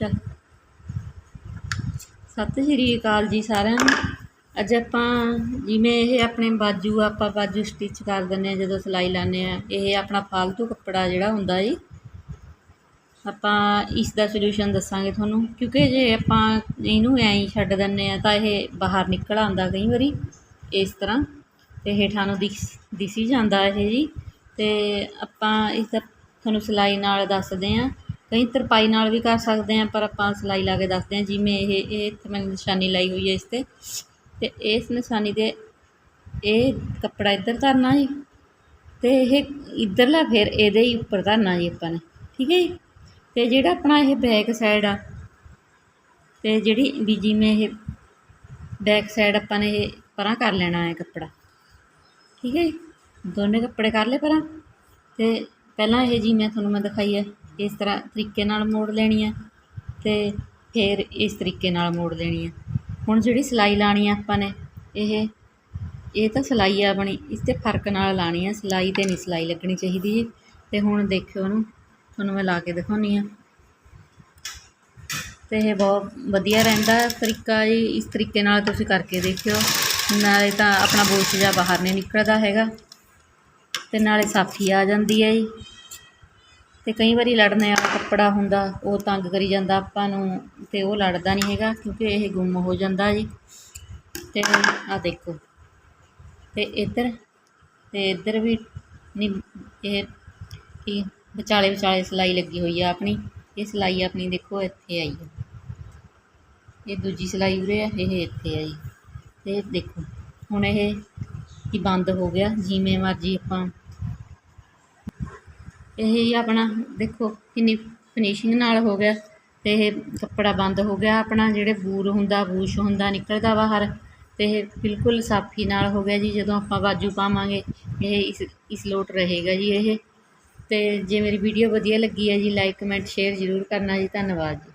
ਚੱਲ। ਸਤਿ ਸ਼੍ਰੀ ਅਕਾਲ ਜੀ ਸਾਰਿਆਂ ਨੂੰ। ਅੱਜ ਆਪਾਂ ਜਿਵੇਂ ਇਹ ਆਪਣੇ ਬਾਜੂ, ਆਪਾਂ ਬਾਜੂ ਸਟਿਚ ਕਰ ਦਿੰਦੇ ਆ ਜਦੋਂ ਸਿਲਾਈ ਲਾਉਂਦੇ ਆ ਇਹ ਆਪਣਾ ਫਾਲਤੂ ਕੱਪੜਾ ਜਿਹੜਾ ਹੁੰਦਾ ਜੀ। ਆਪਾਂ ਇਸ ਦਾ ਸੋਲੂਸ਼ਨ ਦੱਸਾਂਗੇ ਤੁਹਾਨੂੰ। ਕਿਉਂਕਿ ਜੇ ਆਪਾਂ ਇਹਨੂੰ ਐਂ ਹੀ ਛੱਡ ਦਿੰਦੇ ਆ ਤਾਂ ਇਹ ਬਾਹਰ ਨਿਕਲ ਆਉਂਦਾ ਕਈ ਵਾਰੀ। ਇਸ ਤਰ੍ਹਾਂ। ਤੇ ਹੇਠਾਂ ਨੂੰ ਦਿਸ, ਦਿਸੀ ਜਾਂਦਾ ਇਹ ਜੀ। ਤੇ ਆਪਾਂ ਇਸ ਦਾ ਤੁਹਾਨੂੰ ਸਿਲਾਈ ਨਾਲ ਦੱਸਦੇ ਆ ਕਈ ਤਰਪਾਈ ਨਾਲ ਵੀ ਕਰ ਸਕਦੇ ਆ ਪਰ ਆਪਾਂ ਸਿਲਾਈ ਲਾ ਕੇ ਦੱਸਦੇ ਆ ਜਿਵੇਂ ਇਹ ਇਹ ਇੱਥੇ ਮੈਂ ਨਿਸ਼ਾਨੀ ਲਾਈ ਹੋਈ ਹੈ ਇਸ ਤੇ। ਤੇ ਇਸ ਨਿਸ਼ਾਨੀ ਦੇ ਇਹ ਕੱਪੜਾ ਇੱਧਰ ਧਰਨਾ ਜੀ ਤੇ ਇਹ ਇੱਧਰਲਾ ਫਿਰ ਇਹਦੇ ਹੀ ਉੱਪਰ ਧਰਨਾ ਜੀ ਆਪਾਂ ਨੇ, ਠੀਕ ਹੈ ਜੀ? ਤੇ ਜਿਹੜਾ ਆਪਣਾ ਇਹ ਬੈਕ ਸਾਈਡ ਆ, ਤੇ ਜਿਹੜੀ ਵੀ ਜਿਵੇਂ ਇਹ ਬੈਕ ਸਾਈਡ ਆਪਾਂ ਨੇ ਇਹ ਪਰਾਂ ਕਰ ਲੈਣਾ ਹੈ ਕੱਪੜਾ, ਠੀਕ ਹੈ ਜੀ? ਦੋਨੇ ਕੱਪੜੇ ਕਰ ਲਏ ਪਰਾਂ। ਤੇ ਪਹਿਲਾਂ ਇਹ ਜਿਵੇਂ ਤੁਹਾਨੂੰ ਮੈਂ ਦਿਖਾਈ ਹੈ ਇਸ ਤਰ੍ਹਾਂ ਤਰੀਕੇ ਨਾਲ ਮੋੜ ਲੈਣੀ ਆ ਤੇ ਫਿਰ ਇਸ ਤਰੀਕੇ ਨਾਲ ਮੋੜ ਲੈਣੀ ਆ। ਹੁਣ ਜਿਹੜੀ ਸਿਲਾਈ ਲਾਣੀ ਆ ਆਪਾਂ ਨੇ, ਇਹ ਇਹ ਤਾਂ ਸਿਲਾਈ ਆ ਆਪਣੀ ਇਸ ਤੇ ਫ਼ਰਕ ਨਾਲ ਲਾਣੀ ਆ, ਸਿਲਾਈ ਤੇ ਨਹੀਂ ਸਿਲਾਈ ਲੱਗਣੀ ਚਾਹੀਦੀ ਜੀ। ਤੇ ਹੁਣ ਦੇਖਿਓ ਉਹਨੂੰ, ਤੁਹਾਨੂੰ ਮੈਂ ਲਾ ਕੇ ਦਿਖਾਉਣੀ ਆ। ਤੇ ਇਹ ਬਹੁਤ ਵਧੀਆ ਰਹਿੰਦਾ ਤਰੀਕਾ ਜੀ, ਇਸ ਤਰੀਕੇ ਨਾਲ ਤੁਸੀਂ ਕਰਕੇ ਦੇਖਿਓ। ਨਾਲੇ ਤਾਂ ਆਪਣਾ ਬੋਚ ਜਿਹਾ ਬਾਹਰ ਨਹੀਂ ਨਿਕਲਦਾ ਹੈਗਾ। ਤੇ ਨਾਲੇ ਸਾਫੀ ਆ ਜਾਂਦੀ ਹੈ ਜੀ। ਤੇ ਕਈ ਵਾਰੀ ਲੜਨੇ ਵਾਲਾ ਕੱਪੜਾ ਹੁੰਦਾ, ਉਹ ਤੰਗ ਕਰੀ ਜਾਂਦਾ ਆਪਾਂ ਨੂੰ ਤੇ ਉਹ ਲੜਦਾ ਨਹੀਂ ਹੈਗਾ ਕਿਉਂਕਿ ਇਹ ਗੁੰਮ ਹੋ ਜਾਂਦਾ ਜੀ। ਤੇ ਆ ਦੇਖੋ, ਤੇ ਇੱਧਰ ਤੇ ਇੱਧਰ ਵੀ ਨਹੀਂ ਇਹ ਕੀ ਵਿਚਾਲੇ ਵਿਚਾਲੇ ਸਿਲਾਈ ਲੱਗੀ ਹੋਈ ਆ ਆਪਣੀ, ਇਹ ਸਿਲਾਈ ਆਪਣੀ ਦੇਖੋ ਇੱਥੇ ਆਈ ਹੈ ਇਹ ਦੂਜੀ ਸਿਲਾਈ ਉਰੇ ਆ, ਇਹ ਇੱਥੇ ਆ ਜੀ ਤੇ ਦੇਖੋ, ਹੁਣ ਇਹ ਕੀ ਬੰਦ ਹੋ ਗਿਆ, ਜਿਵੇਂ ਮਰਜ਼ੀ ਆਪਾਂ ਇਹ ਹੀ ਆਪਣਾ ਦੇਖੋ ਕਿੰਨੀ ਫਿਨਿਸ਼ਿੰਗ ਨਾਲ ਹੋ ਗਿਆ ਤੇ ਇਹ ਕੱਪੜਾ ਬੰਦ ਹੋ ਗਿਆ, ਆਪਣਾ ਜਿਹੜੇ ਬੂਰ ਹੁੰਦਾ, ਬੂਸ਼ ਹੁੰਦਾ, ਨਿਕਲਦਾ ਬਾਹਰ ਤੇ ਇਹ ਬਿਲਕੁਲ ਸਾਫੀ ਨਾਲ ਹੋ ਗਿਆ ਜੀ, ਜਦੋਂ ਆਪਾਂ ਬਾਜੂ ਪਾਵਾਂਗੇ, ਇਹ ਇਸ ਇਸ ਲੋਟ ਰਹੇਗਾ ਜੀ ਇਹ। ਤੇ ਜੇ ਮੇਰੀ ਵੀਡੀਓ ਵਧੀਆ ਲੱਗੀ ਹੈ ਜੀ ਲਾਈਕ ਕਮੈਂਟ ਸ਼ੇਅਰ ਜ਼ਰੂਰ ਕਰਨਾ ਜੀ, ਧੰਨਵਾਦ ਜੀ।